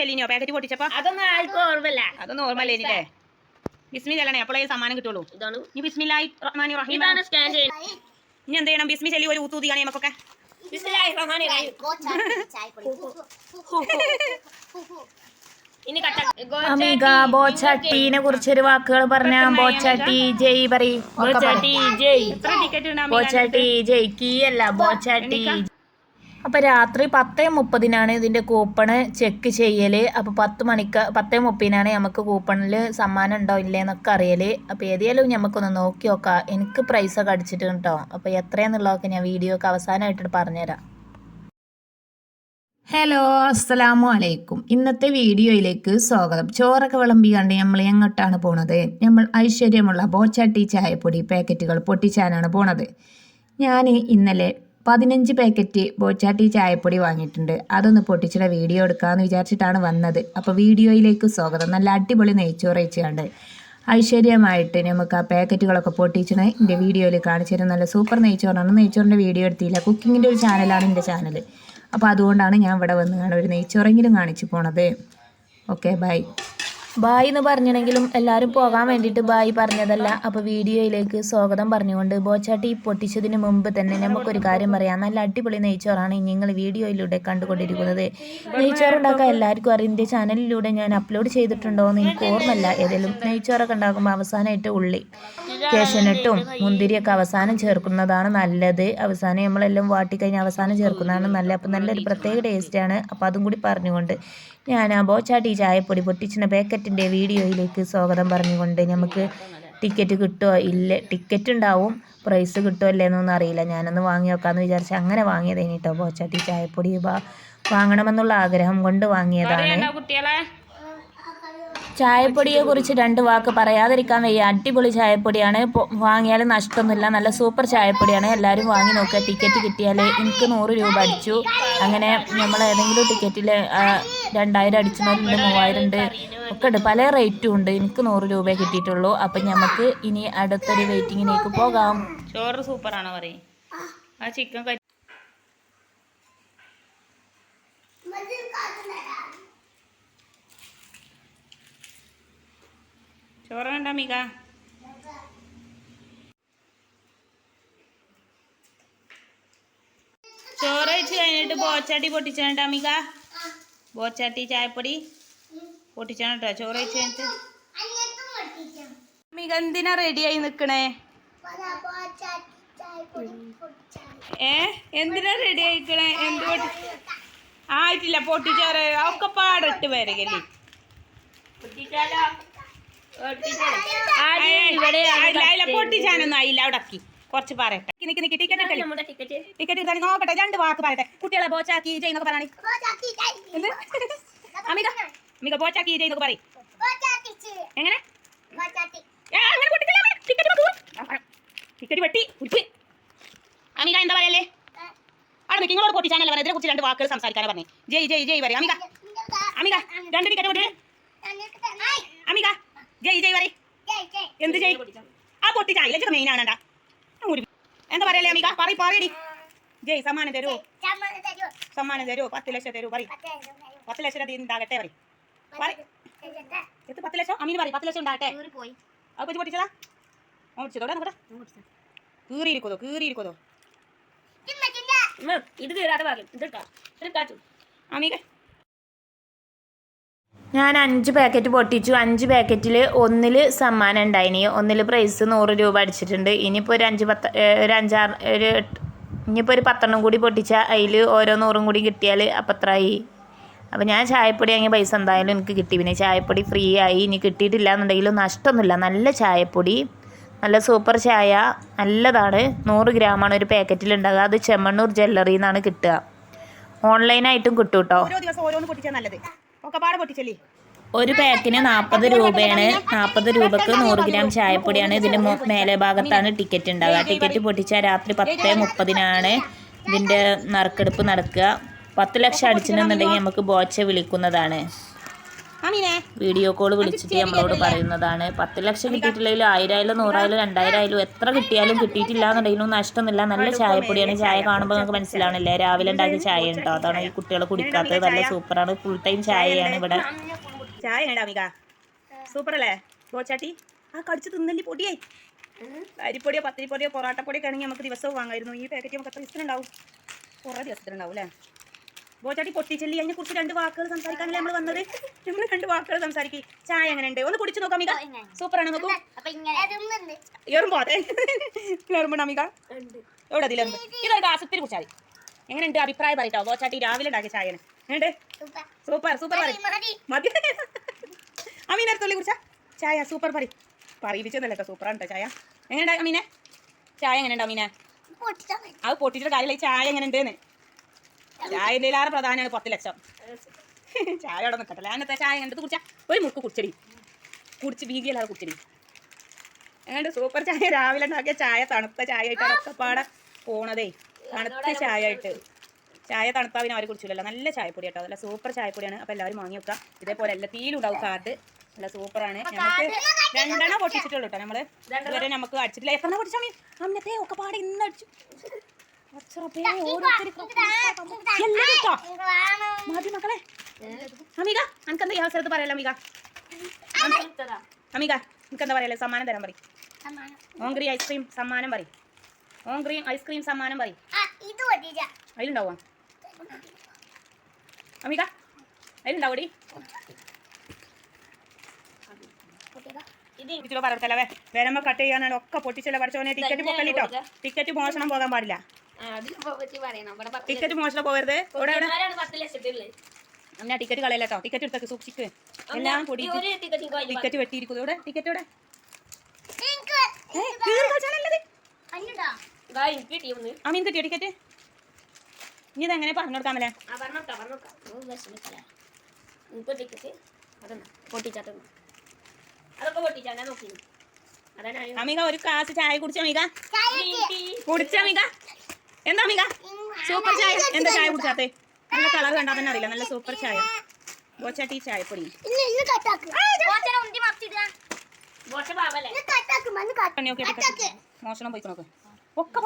ചെല്ലിനോ packet പൊട്ടിച്ചപ്പോ? അതൊന്നും ആർക്കും ഓർമ്മല്ല അതൊന്നും ഓർമ്മല്ലേ എനിക്ക്. ബിസ്മി ചെല്ലണേ അപ്പോഴേ സമ്മാനം കിട്ടുള്ളൂ. ഇതാണ്. ഇനി ബിസ്മില്ലായി റഹ്മാനി റഹീം ഇതാണ് സ്കാൻ ചെയ്യുന്നത് ഇനി എന്ത് ചെയ്യണം? ബിസ്മി ചെല്ലി ഒരു ഊത്തൂതിയാണ് നമുക്കൊക്കെ. അമിക ബോച്ചട്ടീനെ കുറിച്ചൊരു വാക്കുകൾ പറഞ്ഞ ബോച്ചട്ടി ജയ് പറയും. ബോച്ചട്ടി ജയ്. ബോച്ചട്ടി ജയ്. കീ അല്ല ബോച്ചട്ടി അപ്പൊ രാത്രി പത്തേ മുപ്പതിനാണ് ഇതിന്റെ കൂപ്പണ് ചെക്ക് ചെയ്യൽ അപ്പോൾ പത്ത് മണിക്ക് പത്തേ മുപ്പതിനാണ് നമുക്ക് കൂപ്പണിൽ സമ്മാനം ഉണ്ടോ ഇല്ലേന്നൊക്കെ അറിയൽ അപ്പോൾ ഏതായാലും നമുക്കൊന്ന് നോക്കി നോക്കാം. എനിക്ക് പ്രൈസ് ഒക്കെ അടിച്ചിട്ട് കേട്ടോ എത്രയെന്നുള്ളതൊക്കെ എത്രയാന്നുള്ളതൊക്കെ ഞാൻ വീഡിയോ ഒക്കെ അവസാനമായിട്ട് പറഞ്ഞുതരാം. ഹലോ അസ്സലാമു അലൈക്കും. ഇന്നത്തെ വീഡിയോയിലേക്ക് സ്വാഗതം. ചോറൊക്കെ വിളമ്പി കണ്ട് നമ്മൾ എങ്ങോട്ടാണ് പോണത്? നമ്മൾ ഐശ്വര്യമുള്ള ബോച്ചാട്ടി ചായപ്പൊടി പാക്കറ്റുകൾ പൊട്ടിച്ചാനാണ് പോണത്. ഞാൻ ഇന്നലെ പതിനഞ്ച് പാക്കറ്റ് ബോച്ചാട്ടി ചായപ്പൊടി വാങ്ങിയിട്ടുണ്ട്. അതൊന്ന് പൊട്ടിച്ചിട്ട് വീഡിയോ എടുക്കാമെന്ന് വിചാരിച്ചിട്ടാണ് വന്നത്. അപ്പോൾ വീഡിയോയിലേക്ക് സ്വാഗതം. നല്ല അടിപൊളി നെയ്ച്ചോറ് വെച്ചുകൊണ്ട് ഐശ്വര്യമായിട്ട് നമുക്ക് ആ പാക്കറ്റുകളൊക്കെ പൊട്ടിച്ചിട്ട് എന്റെ വീഡിയോയിൽ കാണിച്ചു നല്ല സൂപ്പർ നെയ്ച്ചോറാണ്. നെയ്ച്ചോറിന്റെ വീഡിയോ എടുത്തില്ല. കുക്കിങ്ങിന്റെ ഒരു ചാനലാണ് എന്റെ ചാനൽ. അപ്പോൾ അതുകൊണ്ടാണ് ഞാൻ ഇവിടെ വന്ന് കാണാൻ ഒരു നെയ്ച്ചോറെങ്കിലും കാണിച്ചു പോണത്. Okay bye. ബായ് എന്ന് പറഞ്ഞിട്ടുണ്ടെങ്കിലും എല്ലാവരും പോകാൻ വേണ്ടിയിട്ട് ബായ് പറഞ്ഞതല്ല. അപ്പോൾ വീഡിയോയിലേക്ക് സ്വാഗതം പറഞ്ഞുകൊണ്ട് ബോച്ചാട്ടി പൊട്ടിച്ചതിന് മുമ്പ് തന്നെ നമുക്കൊരു കാര്യം പറയാം. നല്ല അടിപൊളി നെയ്ച്ചോറാണ് നിങ്ങൾ വീഡിയോയിലൂടെ കണ്ടുകൊണ്ടിരിക്കുന്നത്. നെയ്ച്ചോറ് ഉണ്ടാക്കാൻ എല്ലാവർക്കും അറിയാം. എന്റെ ചാനലിലൂടെ ഞാൻ അപ്ലോഡ് ചെയ്തിട്ടുണ്ടോ എന്ന് എനിക്ക് ഓർമ്മല്ല ഏതെങ്കിലും നെയ്ച്ചോറൊക്കെ ഉണ്ടാക്കുമ്പോൾ അവസാനമായിട്ട് ഉള്ളി. കേശനട്ടും മുന്തിരിയൊക്കെ അവസാനം ചേർക്കുന്നതാണ് നല്ലത്. അവസാനം നമ്മളെല്ലാം വാട്ടിക്കഴിഞ്ഞ് അവസാനം ചേർക്കുന്നതാണ് നല്ലത്. അപ്പം നല്ലൊരു പ്രത്യേക ടേസ്റ്റാണ് അപ്പോൾ അതും കൂടി പറഞ്ഞുകൊണ്ട് ഞാൻ ആ ബോച്ചാട്ടി ചായപ്പൊടി പൊട്ടിച്ചിന പാക്കറ്റിന്റെ വീഡിയോയിലേക്ക് സ്വാഗതം പറഞ്ഞുകൊണ്ട് നമുക്ക് ടിക്കറ്റ് കിട്ടുമോ ഇല്ല. ടിക്കറ്റ് ഉണ്ടാവും. പ്രൈസ് കിട്ടുമോ അല്ലേന്നൊന്നും അറിയില്ല. ഞാനൊന്ന് വാങ്ങി നോക്കാമെന്ന് വിചാരിച്ച് അങ്ങനെ വാങ്ങിയതേനി കേട്ടോ ബോച്ചാട്ടി ചായപ്പൊടി. വാങ്ങണമെന്നുള്ള ആഗ്രഹം കൊണ്ട് വാങ്ങിയതാണ്. കുട്ടികളെ? ചായപ്പൊടിയെ കുറിച്ച് രണ്ട് വാക്ക് പറയാതിരിക്കാൻ വയ്യ. അടിപൊളി ചായപ്പൊടിയാണ്. വാങ്ങിയാൽ വാങ്ങിയാലും നഷ്ടമൊന്നുമില്ല. നല്ല സൂപ്പർ ചായപ്പൊടിയാണ്. എല്ലാവരും വാങ്ങി നോക്കുക. ടിക്കറ്റ് കിട്ടിയാൽ എനിക്ക് നൂറ് രൂപ അടിച്ചു. അങ്ങനെ നമ്മൾ ഏതെങ്കിലും ടിക്കറ്റിൽ രണ്ടായിരം അടിച്ചവരുണ്ട് മൂവായിരം ഉണ്ട് ഒക്കെ ഉണ്ട്. പല റേറ്റും ഉണ്ട്. എനിക്ക് നൂറ് രൂപയെ കിട്ടിയിട്ടുള്ളൂ. അപ്പം നമുക്ക് ഇനി അടുത്തൊരു വെയിറ്റിങ്ങിലേക്ക് പോകാം. ചോറ് സൂപ്പറാണോ പറയും? ആ ചിക്കൻ ചോറ് വേണ്ട മിക ചോറ് വെച്ച് കഴിഞ്ഞിട്ട് ബോച്ചാട്ടി പൊട്ടിച്ചാണ്ട മിക ബോച്ചാട്ടി ചായപ്പൊടി പൊട്ടിച്ചാണ് കേട്ടോ ചോറ് വെച്ച് കഴിഞ്ഞിട്ട്. മിക എന്തിനാ റെഡിയായി നിക്കണേ? ഏ? എന്തിനാ റെഡി ആയിക്കണേ എന്ത് ആയിട്ടില്ല പൊട്ടിച്ചോറ്. ഒക്കെ പാടിട്ട് വരകല്ലേ. പൊട്ടിച്ചാനൊന്നും ആയില്ല അവിടെ കുറച്ച് പറയട്ടെ. നിക്ക് നിക്ക് ടിക്കറ്റ് ടിക്കറ്റ് നോക്കട്ടെ രണ്ട് വാക്ക് പറയട്ടെ. കുട്ടികളെ ബോച്ചാക്കി പറയണേ. എന്ത്? അമിക അമിക ബോച്ചാക്കി ചെയ്യുന്നൊക്കെ പറയും. എങ്ങനെ? അങ്ങനെ പൊട്ടിക്കല്ലേ ടിക്കറ്റ്. ടിക്കറ്റ് വെട്ടി ഉരുപ്പ്. അമിക എന്താ പറയല്ലേ അവിടെ നിൽക്ക് നിങ്ങളോട് പൊട്ടിച്ചാനല്ലേ പറഞ്ഞത് ഇതിനെ കുറിച്ച് രണ്ട് വാക്കുകൾ സംസാരിക്കാനാ പറഞ്ഞേ. ജയ് ജയ് ജയ് പറയും. അമിക അമിക രണ്ട് ടിക്കറ്റ് പൊട്ടി ജയ് ജയ് പറയും. എന്ത് ജയ്? ആ പൊട്ടിച്ചാ ഇല്ല മെയിൻ ആണണ്ടാ എന്താ പറയല്ലേ അമിക പറയും പറയടി. ജയ് സമ്മാനം തരൂ സമ്മാനം തരൂ പത്ത് ലക്ഷം തരൂ പറയും. പത്ത് ലക്ഷം അത് ഉണ്ടാകട്ടെ പറയും. എത്ര പത്ത് ലക്ഷം? അമീന് പറയും. പത്ത് ലക്ഷം ഉണ്ടാകട്ടെ. പോയി. അത് കൊച്ചു പൊട്ടിച്ചതാ? ഓ പൊട്ടിച്ചതോടെ നോക്കട്ടെ? കീറിയിരിക്കതോ കീറിയിരിക്കതോ ഇത് കീറാതെ ഭാഗ്യം. ഇത് എടുക്കാം. ഇത് എടുക്കാച്ചു അമീക ഞാൻ അഞ്ച് പാക്കറ്റ് പൊട്ടിച്ചു. അഞ്ച് പാക്കറ്റിൽ ഒന്നിൽ സമ്മാനം ഉണ്ടായിനി. ഒന്നിൽ പ്രൈസ് നൂറ് രൂപ അടിച്ചിട്ടുണ്ട്. ഇനിയിപ്പോൾ ഒരു അഞ്ച് പത്ത് ഒരു അഞ്ചാറ് ഒരു ഇനിയിപ്പോൾ ഒരു പത്തെണ്ണം കൂടി പൊട്ടിച്ചാൽ അതിൽ ഓരോ നൂറും കൂടി കിട്ടിയാൽ അപ്പം അത്രയായി അപ്പോൾ ഞാൻ ചായപ്പൊടി വാങ്ങിയ പൈസ എന്തായാലും എനിക്ക് കിട്ടി. പിന്നെ ചായപ്പൊടി ഫ്രീ ആയി. ഇനി കിട്ടിയിട്ടില്ല എന്നുണ്ടെങ്കിലും നഷ്ടമൊന്നുമില്ല. നല്ല ചായപ്പൊടി നല്ല സൂപ്പർ ചായ നല്ലതാണ്. നൂറ് ഗ്രാമാണ് ഒരു പാക്കറ്റിൽ ഉണ്ടാകുക അത് ചെമ്മണ്ണൂർ ജ്വല്ലറിയിൽ നിന്നാണ് കിട്ടുക. ഓൺലൈനായിട്ടും കിട്ടും കേട്ടോ ഒരു പാക്കിന് നാൽപ്പത് രൂപയാണ്. നാൽപ്പത് രൂപക്ക് നൂറ് ഗ്രാം ചായപ്പൊടിയാണ് ഇതിന്റെ മേലെ ഭാഗത്താണ് ടിക്കറ്റ് ഉണ്ടാവുക. ടിക്കറ്റ് പൊട്ടിച്ചാൽ രാത്രി പത്ത് മുപ്പതിനാണ് ഇതിന്റെ നറുക്കെടുപ്പ് നടക്കുക. പത്ത് ലക്ഷം അടിച്ചിട്ടുണ്ടെന്നുണ്ടെങ്കിൽ നമുക്ക് ബോച്ച വിളിക്കുന്നതാണ്. വീഡിയോ കോൾ വിളിച്ചിട്ട് നമ്മളോട് പറയുന്നതാണ്. പത്ത് ലക്ഷം കിട്ടിയിട്ടില്ലെങ്കിലും ആയിരം നൂറായാലും രണ്ടായിരമായാലും എത്ര കിട്ടിയാലും കിട്ടിയിട്ടില്ല എന്നുണ്ടെങ്കിലും നഷ്ടമൊന്നുമില്ല. നല്ല ചായപ്പൊടിയാണ്. ചായ കാണുമ്പോൾ നമുക്ക് മനസ്സിലാവണില്ലേ? രാവിലെ ഉണ്ടാക്കിയ ചായ ഉണ്ടോ? അതാണ് ഈ കുട്ടികൾ കുടിക്കാത്തത്. നല്ല സൂപ്പറാണ്. ഫുൾ ടൈം ചായയാണ് ഇവിടെ. ചായ എങ്ങനെയാ അമിക. സൂപ്പർ അല്ലേ ബോച്ചാട്ടി ആ കടിച്ച് തിന്നല്ലി പൊടിയായി അരിപ്പൊടിയോ പത്തിരിപ്പൊടിയോ പൊറാട്ടപ്പൊടിയൊക്കെ ആണെങ്കിൽ നമുക്ക് ദിവസവും വാങ്ങായിരുന്നു. ഈ പാക്കറ്റ് നമുക്ക് എത്ര ദിവസത്തിനുണ്ടാവും കുറേ ദിവസത്തിനുണ്ടാവും അല്ലേ? ബോച്ചാട്ടി പൊട്ടിച്ചെല്ലി അതിനെ കുറിച്ച് രണ്ട് വാക്കുകൾ സംസാരിക്കാനല്ലേ നമ്മൾ വന്നത്? നമ്മൾ രണ്ട് വാക്കുകൾ സംസാരിക്കും. ചായ എങ്ങനെയുണ്ട് ഒന്ന് കുടിച്ചു നോക്കാം അമിക സൂപ്പറാണ് നോക്കൂ. എറുമ്പോ അതെ. എറുമ്പുണ്ട് അമിക എവിടെ അതിലെറുമ്പ് ഇതൊരു ഗ്ലാസത്തിൽ കുടിച്ചാൽ മതി. എങ്ങനെയുണ്ട് അഭിപ്രായം പറയട്ടോ? ബോച്ചാട്ടി രാവിലെ ഉണ്ടാക്കിയ ചായന് എങ്ങനെയുണ്ട്? സൂപ്പർ. സൂപ്പർ പറയും. മതി. അമീനടുത്തുള്ളി കുറിച്ച? ചായ സൂപ്പർ പറ പറയിപ്പിച്ചതല്ല കേട്ടോ. സൂപ്പറാണ് കേട്ടോ ചായ. എങ്ങനെ അമീനെ? ചായ എങ്ങനെയുണ്ട് അമീനെ? അത് പൊട്ടിച്ചിട്ട് കാര്യമില്ല. ചായ എങ്ങനെ ഉണ്ടെന്ന് ഇല്ലാതെ പ്രധാനമാണ് പത്ത് ലക്ഷം. ചായ അവിടെ നിൽക്കട്ടല്ലേ അങ്ങനത്തെ ചായ കണ്ടത് കുടിച്ചാൽ ഒരു മുക്ക് കുടിച്ചടി. കുടിച്ച് വീതിയല്ലാതെ കുടിച്ചടി. എങ്ങനെയുണ്ട് സൂപ്പർ ചായ. രാവിലെ ഉണ്ടാക്കിയ ചായ തണുത്ത ചായ ആയിട്ടാണ് ഒക്കെ പാടെ പോണതേ. തണുത്ത ചായ ആയിട്ട് ചായ തണുത്താ പിന്നെ അവർ കുടിച്ചില്ലല്ലോ നല്ല ചായപ്പൊടി കേട്ടോ. നല്ല സൂപ്പർ ചായപ്പൊടിയാണ് അപ്പോൾ എല്ലാവരും വാങ്ങി വെക്കുക. ഇതേപോലെ എല്ലാത്തിലും ഉണ്ടാവും കാർഡ് നല്ല സൂപ്പറാണ് നമുക്ക് രണ്ടെണ്ണം പൊട്ടിച്ചിട്ടുള്ളൂ കേട്ടോ നമ്മൾ. ഇതുവരെ നമുക്ക് അടിച്ചിട്ടില്ല. എത്ര പൊട്ടിച്ചാൽ അമ്മത്തെ ഒക്കെ പാടെ ഇന്ന് അടിച്ചു. മതി മക്കളെ. അമിക എനിക്കെന്താ ഈ അവസരത്ത് പറയാലോ അമിക? അമിക എനിക്കെന്താ പറയാലോ? സമ്മാനം തരാൻ പറയും. ഓങ്ക്രി ഐസ്ക്രീം സമ്മാനം പറയും. ഓങ്ക്രി ഐസ്ക്രീം സമ്മാനം പറയും. അതിലുണ്ടാവോ അമിക അതിലുണ്ടാവൂടി ഇതിലോ പറയത്തല്ലേ വേരമ്മ കട്ട് ചെയ്യാനാണ് ഒക്കെ പൊട്ടിച്ചല്ലേ പഠിച്ചോനെ ടിക്കറ്റ് പൊക്കലിട്ടോ ടിക്കറ്റ് മോഷണം പോകാൻ പാടില്ല. ടിക്കറ്റ് മോശം പോകരുത്. അമ്മ ടിക്കറ്റ് കളയല്ലോ ടിക്കറ്റ് എടുത്തൊക്കെ സൂക്ഷിക്ക്. എല്ലാം പൊടി ഒരു ടിക്കറ്റ് വെട്ടിയിരിക്കുന്നു. ഇവിടെ ടിക്കറ്റ് ഇവിടെ അമീൻ കിട്ടിയോ ടിക്കറ്റ് ഇനി ഇതെങ്ങനെ പറഞ്ഞു കൊടുക്കാമല്ലേ അമിക ഒരു കാസ് ചായ കുടിച്ചമിക അമിക കുടിച്ച അമിക എന്താ മിക സൂപ്പർ ചായ. എന്താ ചായ കുടിച്ചാത്തെ നല്ല കളർ കണ്ടാൽ തന്നെ അറിയില്ല. നല്ല സൂപ്പർ ചായ. ബോച്ചാട്ടി ചായപ്പൊടി. ഒക്കെ മോഷണം പോയി നോക്ക്. ഒക്കെ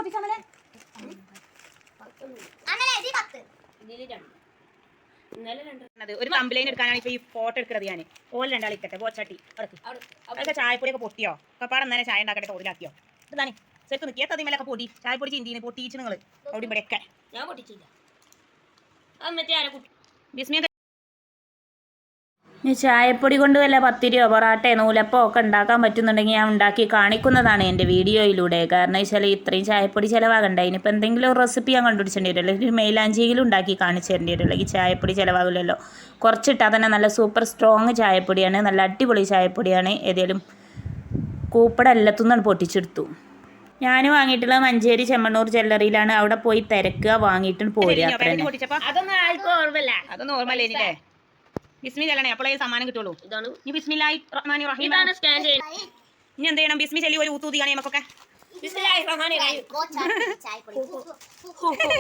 അത് ഒരു കംപ്ലൈന്റ് എടുക്കാനാണ് ഇപ്പൊ ഈ ഫോട്ടോ എടുക്കുന്നത് ഞാൻ ഓല രണ്ടാളിക്കട്ടെ ബോച്ചാട്ടി. അതൊക്കെ ചായപ്പൊടിയൊക്കെ പൊട്ടിയോ? കപ്പാടെ ചായ ഉണ്ടാക്കട്ടെ ഓടിലാക്കിയോ ഇതാണ് സെറ്റ് നിൽക്കിയ തതിമേലൊക്കെ പൊടി. ചായപ്പൊടി ചിന്തിന് പൊട്ടിയിച്ച് നിങ്ങൾ അവിടെ ഇവിടെയൊക്കെ. ഞാൻ പൊട്ടിച്ചില്ല. അത് മറ്റേ ആരെ കുട്ടി ബിസ്മിയൊക്കെ ഈ ചായപ്പൊടി കൊണ്ട് വല്ല പത്തിരിയോ പൊറാട്ടയോ നൂലപ്പോ ഒക്കെ ഉണ്ടാക്കാൻ പറ്റുന്നുണ്ടെങ്കിൽ ഞാൻ ഉണ്ടാക്കി കാണിക്കുന്നതാണ് എന്റെ വീഡിയോയിലൂടെ. കാരണം വെച്ചാൽ ഇത്രയും ചായപ്പൊടി ചിലവാകണ്ട. ഇനിയിപ്പോൾ എന്തെങ്കിലും ഒരു റെസിപ്പി ഞാൻ കണ്ടുപിടിച്ചേണ്ടി വരുമല്ലോ ഒരു മെയിലാഞ്ചിയിലും ഉണ്ടാക്കി കാണിച്ചു തരേണ്ടി വരുമല്ലോ ഈ ചായപ്പൊടി ചിലവാകില്ലല്ലോ. കുറച്ചിട്ടാൽ തന്നെ നല്ല സൂപ്പർ സ്ട്രോങ് ചായപ്പൊടിയാണ്. നല്ല അടിപൊളി ചായപ്പൊടിയാണ്. ഏതെങ്കിലും കൂപ്പട എല്ലാത്തുനിന്നാണ് പൊട്ടിച്ചെടുത്തു. ഞാൻ വാങ്ങിയിട്ടുള്ള മഞ്ചേരി ചെമ്മണ്ണൂർ ജ്വല്ലറിയിലാണ് അവിടെ പോയി തിരക്കുക വാങ്ങിയിട്ട് പോരുക. അത്ര തന്നെ പൊട്ടിച്ചപ്പോ അതൊന്നും ആർക്കും ഓർമ്മല്ല അത് നോർമൽ എനിക്കേ ബിസ്മി ചെല്ലണേ അപ്പോഴേ സമ്മാനം കിട്ടുള്ളൂ. ഇതാണ്. റഹീം ഇതാണ് സ്കാൻ ചെയ്യുന്നത്. ഇനി എന്ത് ചെയ്യണം? ബിസ്മി ചെല്ലി ഒരു ഊത്തൂതിയാണ് നമുക്കൊക്കെ.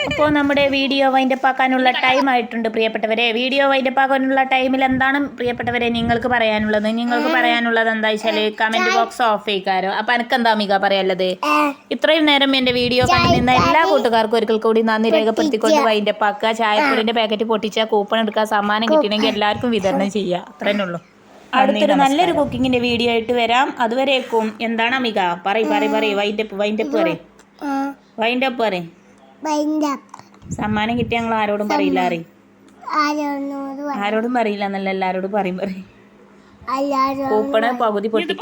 ഇപ്പോൾ നമ്മുടെ വീഡിയോ വൈൻഡപ്പ് ആക്കാനുള്ള ടൈം ആയിട്ടുണ്ട് പ്രിയപ്പെട്ടവരെ. വീഡിയോ വൈൻഡപ്പ് ആക്കാനുള്ള ടൈമിൽ എന്താണ് പ്രിയപ്പെട്ടവരെ നിങ്ങൾക്ക് പറയാനുള്ളത്? നിങ്ങൾക്ക് പറയാനുള്ളത് എന്താ വെച്ചാൽ കമന്റ് ബോക്സ് ഓഫ് ചെയ്യിക്കാരോ? അപ്പൊ എനിക്ക് എന്താ മിക പറയാനുള്ളത്? ഇത്രയും നേരം എന്റെ വീഡിയോ കണ്ടു നിന്ന എല്ലാ കൂട്ടുകാർക്കും ഒരിക്കൽ കൂടി നന്ദി രേഖപ്പെടുത്തിക്കൊണ്ട് വൈൻഡപ്പ് ആക്കുക. ചായപ്പൊടിന്റെ പാക്കറ്റ് പൊട്ടിച്ച കൂപ്പൺ എടുക്കുക സമ്മാനം കിട്ടിയില്ലെങ്കിൽ എല്ലാവർക്കും വിതരണം ചെയ്യുക അത്രേ ഉള്ളൂ. അടുത്തൊരു നല്ലൊരു കുക്കിങ്ങിന്റെ വീഡിയോ ആയിട്ട് വരാം. അതുവരേക്കും. എന്താണ് അമിക? പറയ് പറയ് പറയ്. വൈൻഡപ്പ് വൈൻഡപ്പ് പറയ്. വൈൻഡപ്പ് പറയ്. സമ്മാനം കിട്ടിയ ഞങ്ങൾ ആരോടും പറയില്ല അറിയും ആരോടും പറയില്ല. എന്നല്ല എല്ലാരോടും പറയും പറയും. കൂപ്പണ് പകുതി പൊട്ടി.